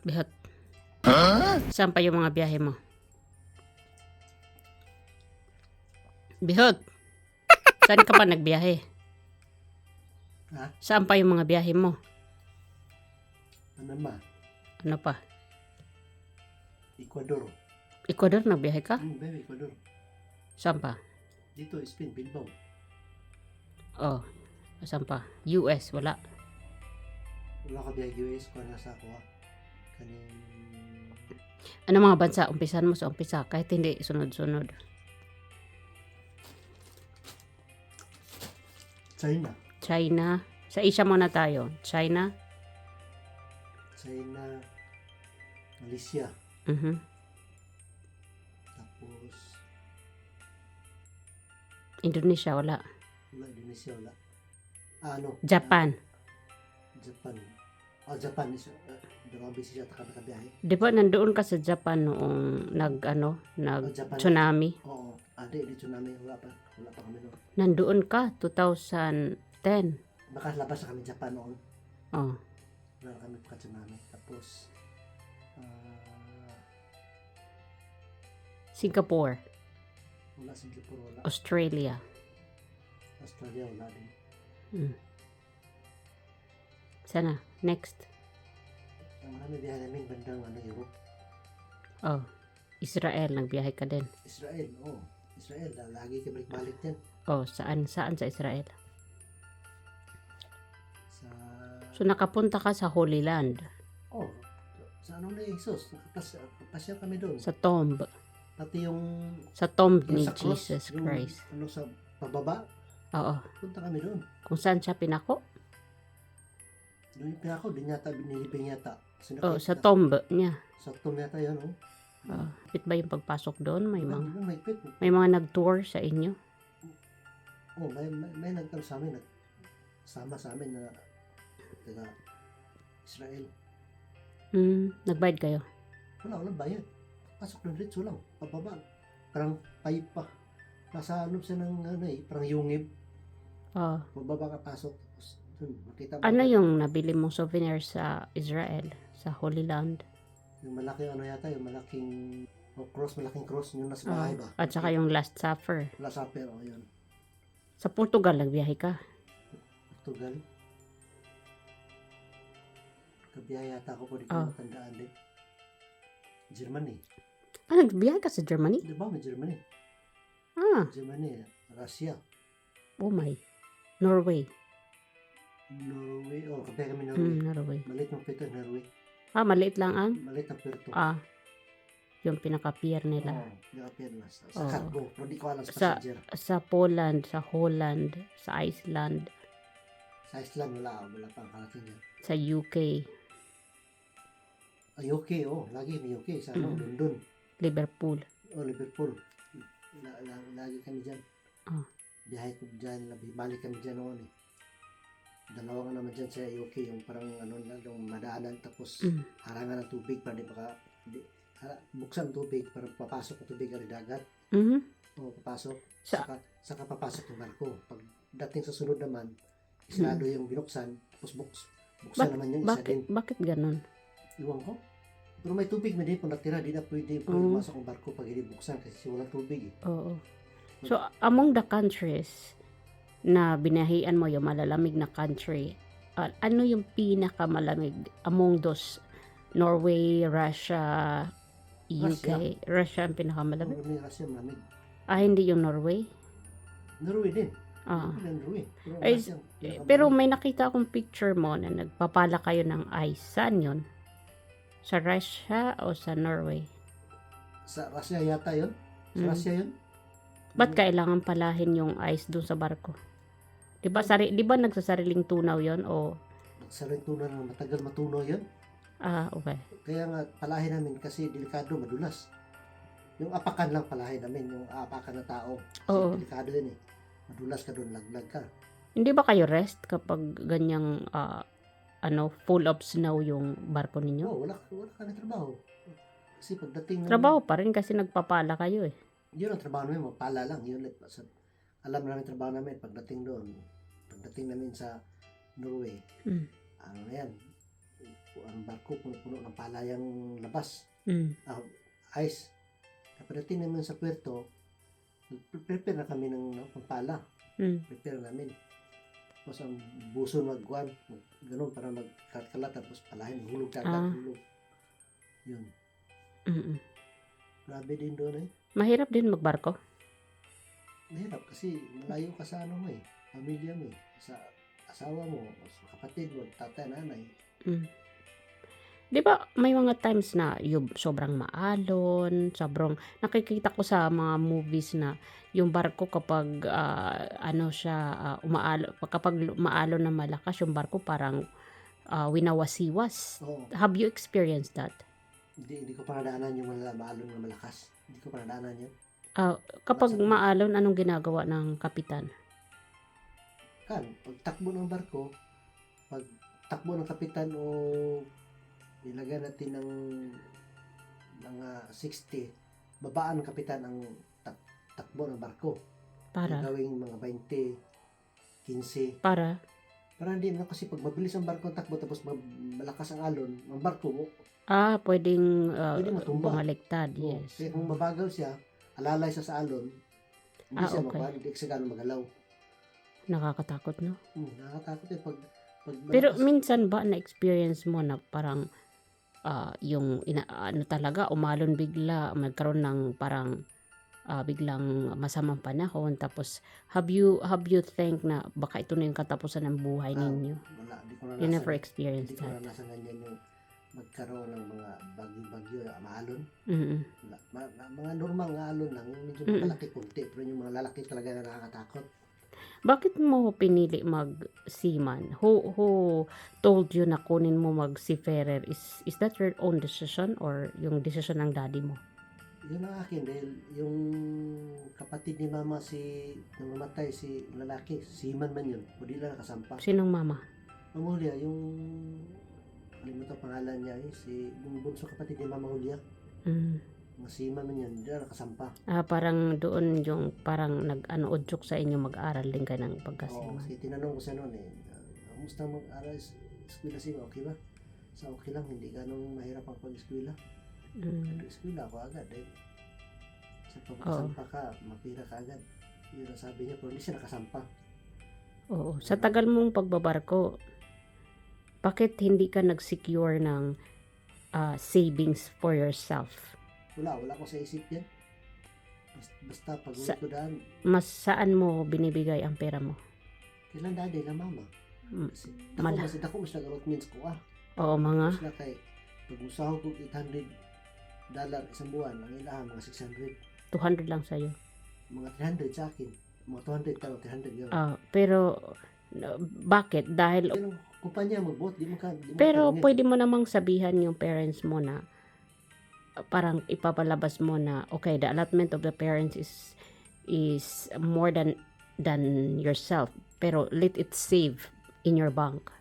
Bihot. Saan pa yung mga biyahe mo? Bihot. Saan ka pa nagbiyahe? Ha? Saan pa yung mga biyahe mo? Ano ma? Ano pa? Ecuador. Ecuador nagbiyahe ka? Hmm, baby, Ecuador. Saan pa? Dito, Spain, Bilbao. Oh. Saan pa? US, wala. Wala ka biya US ko nasa ako ha. Ano mga bansa? Umpisan mo sa umpisa kahit hindi sunod-sunod. China. China. Sa Asia muna tayo. China. China. Malaysia. Mhm. Tapos, Indonesia, wala. wala, Indonesia, wala. Ah, ano? Japan. Ah, Japan. Oh, Japan. is Uh, Dalawa siya taka nakabiyahe. Di ba nandoon ka sa Japan noong nag ano, nag Oh, Japan. tsunami? Oo. Ah, di, tsunami. Wala pa. Wala pa kami noon. Nandoon ka 2010. Baka labas na kami Japan noon. Oh. Wala kami pa tsunami. Tapos, ah, Singapore, wala Singapore, wala. Australia. Australia, wala din. Mm. Sana next. Ang marami biyahe namin bandang ano, Europe. Oh. Israel nagbiyahe ka din. Israel, oh. Israel, la- lagi ka balik-balik dyan. Oh, saan saan sa Israel? Sa, So nakapunta ka sa Holy Land, oh, sa ano na Jesus. Nakapas, pasyal kami doon. sa tomb, Pati yung, sa tomb yung ni sa cross, Jesus yung, Christ. ano sa pababa, Oo. punta kami doon. Kung saan siya pinako? Doon yung pinako, din yata, binilibing yata. Kasi Oh, sa tomb niya. Sa tomb yata yun, oh. Oh. Pit ba yung pagpasok doon? May mga May, may, may, may mga nag-tour sa inyo? oh, may, may, may nagtang sa amin, nag, sama sa amin na taga Israel. Hmm, nagbayad kayo? Wala, walang bayad. Pasok ng ritso lang, pababa. Parang pipe pa. Nasa ano siya ng ano eh, parang yungib. Oh. Pababa ka pasok. Makita mo. Ano yung nabili mong souvenir sa Israel, sa Holy Land? Yung malaki ano yata, yung malaking oh, cross, malaking cross, yung nasa bahay ba? At saka yung Last Supper. Last Supper, oh, yun. Sa Portugal nagbiyahe ka? Portugal. Kabiyaya yata ako po, di ko Oh. matandaan din. Germany. Ah, nagbiyahe ka sa Germany? Di ba may Germany? Ah, Germany, Russia, oh my. Norway. Norway. Oh, kabiya kami Norway. Hmm, Norway. Maliit ng pito, Norway. Ah, maliit lang ang? Maliit ng Puerto. Ah, yung pinaka-pier nila. Oo, European na. Sa, sa Oo. cargo. Pero di ko alam sa Sa- passenger. Sa Poland, sa Holland, sa Iceland, Sa Iceland, wala. Wala pa ang kalating yan. sa UK, Ah, UK, oh. Lagi may UK. Sa ano, Mm. London. Liverpool. Oh, Liverpool. La, la, lagi kami dyan. Ah. Biyahe ko dyan. Balik kami dyan noon eh. Dalawa naman dyan sa UK. Yung parang ano, na- yung madaanan. Tapos Mm. harangan ng tubig para di baka di, hara, buksan tubig para papasok ang tubig ang dagat. Mhm. O papasok. Sa- saka, saka papasok ng barko. Pag dating sa sunod naman, isnado yung binuksan, tapos buks, buksan Bak- naman yung isa Bakit, din. bakit ganun? Iwan ko. Pero may tubig mo din kung natira, di na pwede pwede Oo. masok ang barko pag hindi buksan kasi walang tubig eh. Oo. So, among the countries na binahian mo yung malalamig na country, ah, ano yung pinakamalamig among those? Norway, Russia, UK. Russia, ang pinakamalamig? May Russia malamig. Ah, hindi yung Norway? Norway din. Ah. Norway Norway. Pero, Ay, Russia, Eh. Pero may nakita akong picture mo na nagpapala kayo ng ice. Saan yun? Sa Russia o sa Norway? sa Russia yata yun? Sa Mm. Russia yun? Ba't kailangan palahin yung ice dun sa barko? 'Di ba sari, 'di ba nagsasariling tunaw 'yon o Nagsaring tunan na matagal matunaw yun. ah okay. Kaya nga palahin namin kasi delikado, madulas. Yung apakan lang palahin namin, yung apakan ng tao. Kasi Oo. delikado yun eh. Madulas ka doon, laglag ka. Hindi ba kayo rest kapag ganyang ah, ano full of snow yung barko ninyo? Oo, wala, wala ka trabaho. Kasi pagdating ng... Trabaho pa rin kasi nagpapala kayo eh. Yun ang trabaho namin, mapala lang. Yun, like, sa, alam namin trabaho namin pagdating doon. Pagdating namin sa Norway, Mm. ano na yan, ang barko puno-puno ng palayang labas. Mm. ah, ice. Kapadating naman sa puerto, prepare na kami ng no, pampala. Mm. Prepare namin. Tapos ang buso magkuhan, mag, ganun para magkakalat tapos palahin, hulog ka Ah. hulog. Yun. Mm. Grabe din doon eh. Mahirap din magbarko. Mahirap kasi malayo ka sa ano mo eh. Pamilya mo eh. Sa asawa mo, sa kapatid mo, tatay, nanay. Mm. 'Di ba may mga times na yung sobrang maalon, sobrang nakikita ko sa mga movies na yung barko kapag ah, ano siya ah, umaalo kapag maalon na malakas yung barko parang ah, winawasiwas. Oo. Have you experienced that? Hindi, hindi ko pa nadaanan yung maalon na malakas. Hindi ko pa nadaanan yun. Kapag Nasa- maalon anong ginagawa ng kapitan? kan pag takbo ng barko pag takbo ng kapitan o nilagyan natin ng mga 60 babaan ng kapitan ang tak- takbo ng barko Para gawing mga 20 15 para para hindi na kasi pag mabilis ang barko ang takbo tapos ma- malakas ang alon ang barko ah pwedeng ah, Pwedeng matumba. bumaliktad. oh, Yes. kaya kung mabagal siya alalay siya sa alon hindi Ah, siya okay. makuha hindi siya gano'ng magalaw Nakakatakot no? hmm, nakakatakot eh pag, pag Pero malakas- minsan ba na-experience mo na parang ah, yung ina, ano talaga umalon bigla, magkaroon ng parang ah, biglang masamang panahon tapos have you have you think na baka ito na yung katapusan ng buhay Ah, ninyo? wala hindi ko You naranasan never hindi experienced ko that. naranasan ganyan yung magkaroon ng mga bagyo-bagyo na maalon. Wala. Ma- ma- mga normal nga alon lang, yung medyo malaki kunti, pero yung mga lalaki talaga na nakakatakot. Bakit mo pinili mag seaman? Who who told you na kunin mo mag seafarer? Is is that your own decision or yung decision ng daddy mo? Yun ang akin dahil yung kapatid ni mama si nang namatay si lalaki, si man yun, o di lang nakasampa. Sinong mama? Mama Julia, yung kalimutan pangalan niya eh, si yung bunso kapatid ni mama Julia, Mm. mga si man man yun, di lang nakasampa. Ah, parang doon yung parang nag-ano udyok sa inyo mag-aral din kayo ng Oo, kasi tinanong ko sa noon eh, kamusta mag-aral sa eskwela si okay ba? Sa okay lang, hindi ganong mahirap ang pag-eskwela. Mm. Eskwela ako agad eh. Sa pagkasampa ka, mapira ka agad. Yun ang sabi niya, pero hindi siya nakasampa. Oo. Sa tagal mong pagbabarko, bakit hindi ka nag-secure ng ah, savings for yourself? Wala, wala ko sa isip yan. Basta, basta pag Sa- ko daan, Mas saan mo binibigay ang pera mo? kailan daddy na mama. Mm, Kasi dako Mala- mas dako mas nag-allotments ko ah. Oo, mga Mas na kay pag usaho ko 800 dollar isang buwan, ang ilahan mga 600, 200 lang sa'yo. mga 300 sa akin. Mga 200 tao, 300 yun. Ah, pero bakit? Dahil Pero kumpanya mo, bot, di mo ka, di mo Pero ka pwede mo namang sabihan yung parents mo na uh, parang ipapalabas mo na okay, the allotment of the parents is is more than than yourself. Pero let it save in your bank.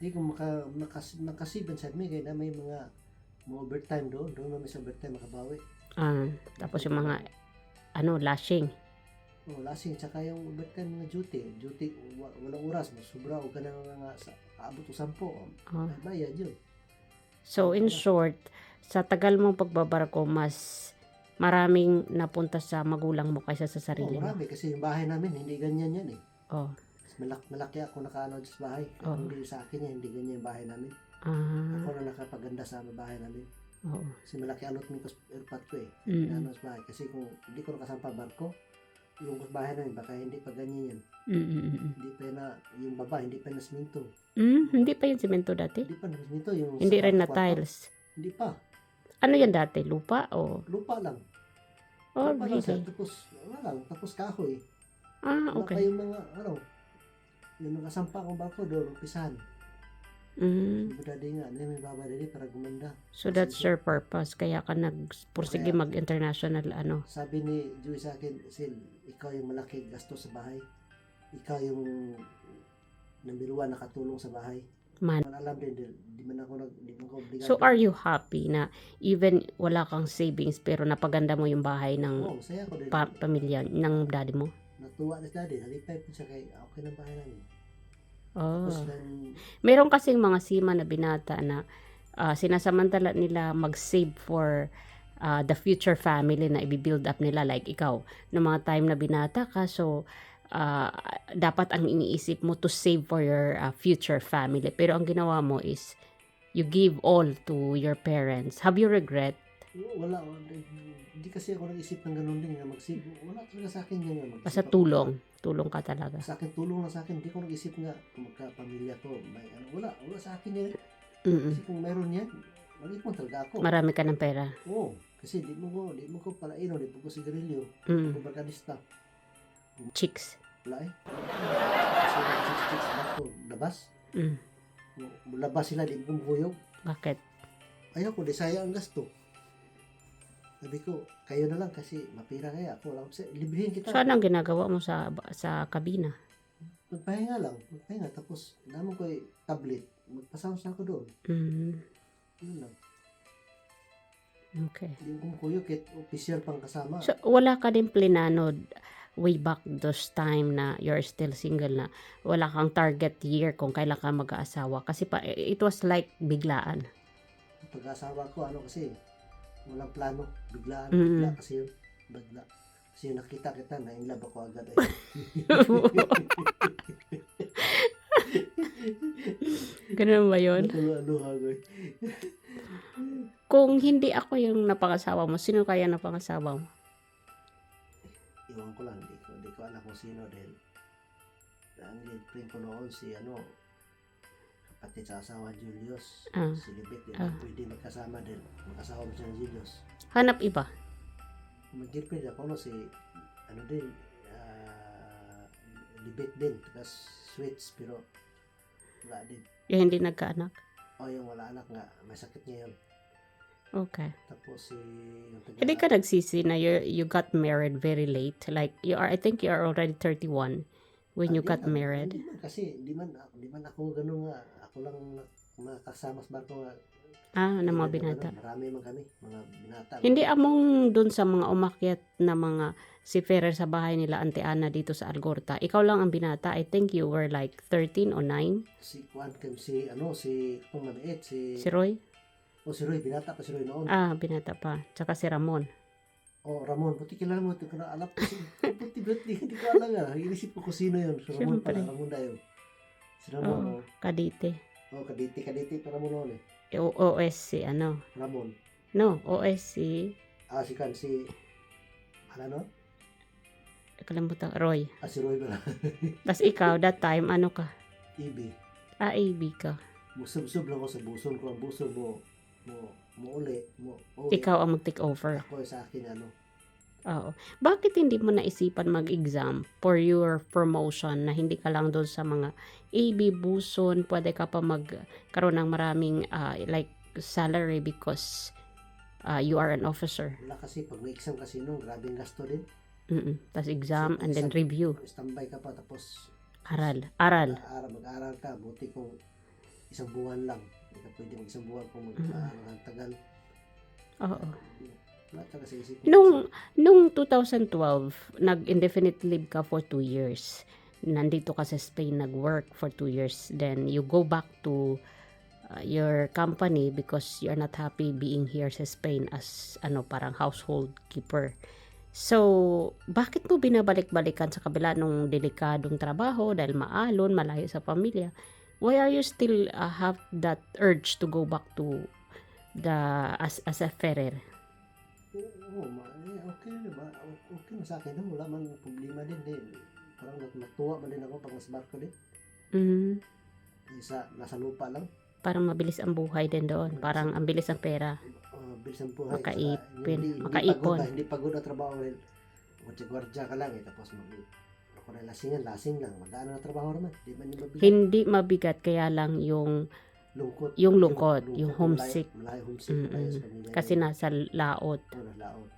Di ko maka, makas, makasiban sa amin, kaya na may mga mga overtime doon, doon namin sa overtime makabawi. Ah, tapos yung mga ano lashing. Oh, lasing, tsaka yung overtime mga duty, duty, wa- walang oras, masubra o ka na nga sa aabot o sampo, Ah. ay bayad yun. So in short, sa tagal mong pagbabarko mas maraming napunta sa magulang mo kaysa sa Oh, sarili mo. marami, kasi yung bahay namin, hindi ganyan yan eh. Oh. Mas malaki, malaki ako nakaano sa bahay. Oh. Hindi sa akin yan, hindi ganyan yung bahay namin. Ah, Ako na nakapaganda sa bahay namin. oo. Kasi malaki ko sa airpot ko eh. Mm, Ano sa bahay. Kasi kung hindi ko nakasampa barko, yung bahay namin, baka hindi pa ganyan yan. mm, mm, mm, mm. Hindi pa na, yung baba, hindi pa na siminto. Mm, hindi pa yung semento dati? Hindi pa na siminto. Yung Hindi rin na tiles. Hindi pa. Ano yan dati? Lupa o? Lupa lang. Oh, lupa lang really? Tapos, wala lang. Tapos kahoy. Ah, Wala okay. pa yung mga, ano, yung nakasampa kong barko doon, umpisahan. Mm. Yung daddy nga, ano may baba daddy para gumanda. So that's your purpose. Kaya ka nagpursige Kaya- mag-international ano. Sabi ni Joey sa akin, Sil, ikaw yung malaki gasto sa bahay. Ikaw yung number one nakatulong sa bahay. Man. Man alam din, di, di man ako nag, di man ako obligado. So are you happy na even wala kang savings pero napaganda mo yung bahay ng Oo, ko din. pa- pamilya ng daddy mo? Natuwa na si daddy, halipay po siya kay, okay ng bahay namin. Oh. Tapos nang, Meron kasing mga sima na binata na ah, sinasamantala nila mag-save for ah, the future family na i-build up nila. Like ikaw ng mga time na binata ka so ah, dapat ang iniisip mo to save for your ah, future family. Pero ang ginawa mo is you give all to your parents. Have you regret wala, hindi kasi ako nag-isip ng ganun din na mag-save. Wala talaga sa akin yan. mag basta tulong tulong ka talaga Sa akin, tulong lang sa akin. Hindi ko nag-isip nga kung magkapamilya ko. May, ano, wala, wala sa akin yan. Mm-mm. Kasi kung meron yan, mag-ipon talaga ako. marami ka ng pera Oo. Kasi di mo ko, di mo ko pala ino, di mo ko sigarilyo. Di mm. mo barkadista. chicks Wala eh. Kasi nag-six ako, labas. mm. Labas sila, di mo ko mahuyog. bakit Ayaw ko, di sayang ang gasto. Sabi ko, kayo na lang kasi mapira kaya ako lang. Librihin kita. so anong ginagawa mo sa sa kabina Magpahinga lang. Magpahinga. Tapos, naman ko yung tablet. Magpasounds na ako doon. mm. Yun lang. okay Hindi ko kumukuyo kahit official pang kasama. So, wala ka din plinano way back those time na you're still single na wala kang target year kung kailan ka mag-aasawa. Kasi pa, it was like biglaan. Pag-asawa ko, ano kasi, walang plano. Biglaan. Mm. Bigla kasi yun. Bigla. Kasi yung nakita kita, na-inlove ako agad. Eh. Ganun ba yun? Ano, ano, eh. Kung hindi ako yung napangasawa mo, sino kaya napangasawa mo? Iwan ko lang. Hindi ko, hindi ko alam kung sino dahil ang girlfriend ko noon si ano kapatid sa asawa Julius Ah. si Libet di Ah. pwede magkasama din magkasama mo siya ng Julius Hanap iba. May girlfriend ako no si ano din ah libet din tagas sweets pero wala din Yung hindi nagkaanak. o yung wala anak nga may sakit ngayon Okay. tapos si yung taga Hindi ka nagsisi na you, you got married very late. Like, you are, I think you are already 31 when Ah, you di got man, married. hindi man, kasi di man ako di man ako ganun nga ako lang makasama sa barko nga Ah, ng mga Hindi, binata. ano, marami man kami mga binata Hindi among dun sa mga umakyat na mga si Ferrer sa bahay nila Ante Ana dito sa Algorta. Ikaw lang ang binata. I think you were like 13 o 9. si Juan Kim si ano si kung maliit si Si Roy? o si Roy binata pa si Roy noon Ah, binata pa. Tsaka si Ramon. o Ramon puti kilala mo alam ko si puti puti hindi ko alam nga inisip ko kung sino yun si Ramon Siyempre. pala Ramon dayo si Ramon Oo. oh. Kadite. oh kaditi kaditi pa Ramon noon eh O- OS si ano. Ramon No, OS si... ah si kan si ano no Kalimutan, Roy. ah si Roy pala Tapos ikaw, that time, ano ka? Ibi Ah, AB ka. musub-sub lang ako sa buson ko ang buson mo mo mo uli mo uwi. Ikaw ang mag-take over. ako sa akin ano Oo. Bakit hindi mo naisipan mag-exam for your promotion na hindi ka lang doon sa mga AB, buson, pwede ka pa magkaroon ng maraming ah, like salary because ah, you are an officer. wala kasi pag may exam kasi nung grabing gasto din Mm Tapos exam and then review. standby ka pa tapos Aral. Aral. Mag-aaral, mag-aaral ka, buti kung isang buwan lang. Hindi ka pwede mag isang buwan kung Mm. mag-aaral ang tagal. Oo. Isip. Nung, nung 2012, nag-indefinite leave ka for two years. Nandito ka sa Spain, nag-work for two years. Then, you go back to uh, your company because you're not happy being here sa Spain as ano parang household keeper. So, bakit mo binabalik-balikan sa kabila nung delikadong trabaho dahil maalon, malayo sa pamilya? Why are you still uh, have that urge to go back to the as as a Ferrer? Oo, ma, eh, okay na ba? Okay na sa akin. no? Wala man problema din. din. Parang nat- natuwa man din ako pag nasa barko din. Mhm. Isa, nasa lupa lang. parang mabilis ang buhay din doon. Parang ang bilis ang pera. Uh, bilis ang buhay. Makaipin, Saka hindi, hindi makaipon. Pagod, na, hindi pagod na trabaho rin. Gwardya ka lang eh. Tapos mag ako na lasingan, lasing lang. Mag-ano na trabaho naman. Di man yung mabigat. Hindi mabigat kaya lang yung Lungkot. yung lungkot, yung homesick. Malayo, malayo homesick. Mm-mm. Malayo sa pamilya. kasi nasa laot. Oo, nalaon.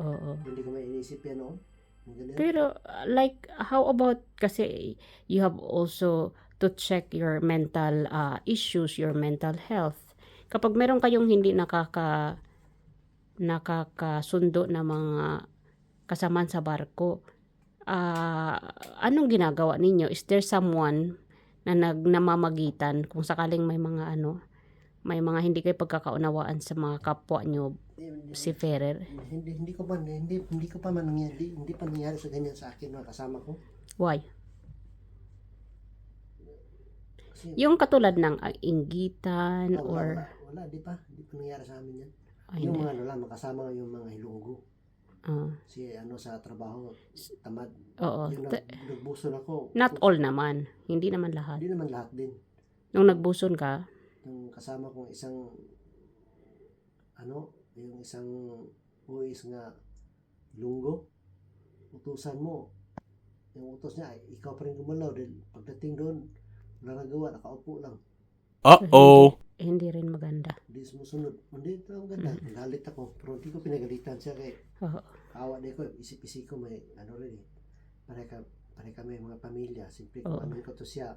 Oo. Hindi ko may inisip yan noon. Ang ganyan. Pero uh, like how about kasi you have also to check your mental uh, issues, your mental health. Kapag meron kayong hindi nakaka nakakasundo na mga kasamaan sa barko, ah, anong ginagawa ninyo? Is there someone na nagnamamagitan kung sakaling may mga ano, may mga hindi kayo pagkakaunawaan sa mga kapwa nyo, si Ferrer. hindi hindi ko pa hindi hindi ko pa man nangyari hindi, hindi pa nangyari sa ganyan sa akin mga kasama ko. Why? Kasi Yung katulad ng ah, inggitan wala, or... wala, wala, di pa hindi pa nangyari sa amin yan. Ay, yung hindi. mga ano lang makasama yung mga hilonggo. Ah, Si ano sa trabaho tamad. oo. yung Ta- nag, nagbuson ako. Not all naman. Hindi naman lahat. Hindi naman lahat din. Nung nagbuson ka, Yung kasama kong isang ano, yung isang buwis nga lunggo, utusan mo. Yung utos niya, ikaw pa rin gumalaw. Dahil pagdating doon, wala nagawa, nakaupo lang. Uh-oh. Eh, hindi rin maganda. Hindi sumusunod. Hindi ito ang ganda. Galit ako. Pero hindi ko pinagalitan siya kay Oo. kawa na ko. Isip-isip ko may ano rin eh. Pare, ka, pare kami mga pamilya. Oo. kung ano ko to siya,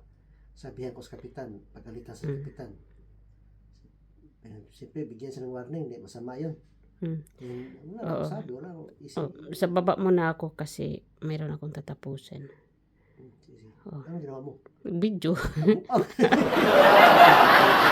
sabihan ko sa kapitan. Pagalitan sa Mm. kapitan. Siyempre, bigyan siya ng warning. Hindi, masama yun. Mm. Eh, wala Oo. sabi. Wala isip. Oh, sa baba mo na ako kasi mayroon akong tatapusin. Sige. Oh. Anong ginawa mo? Video.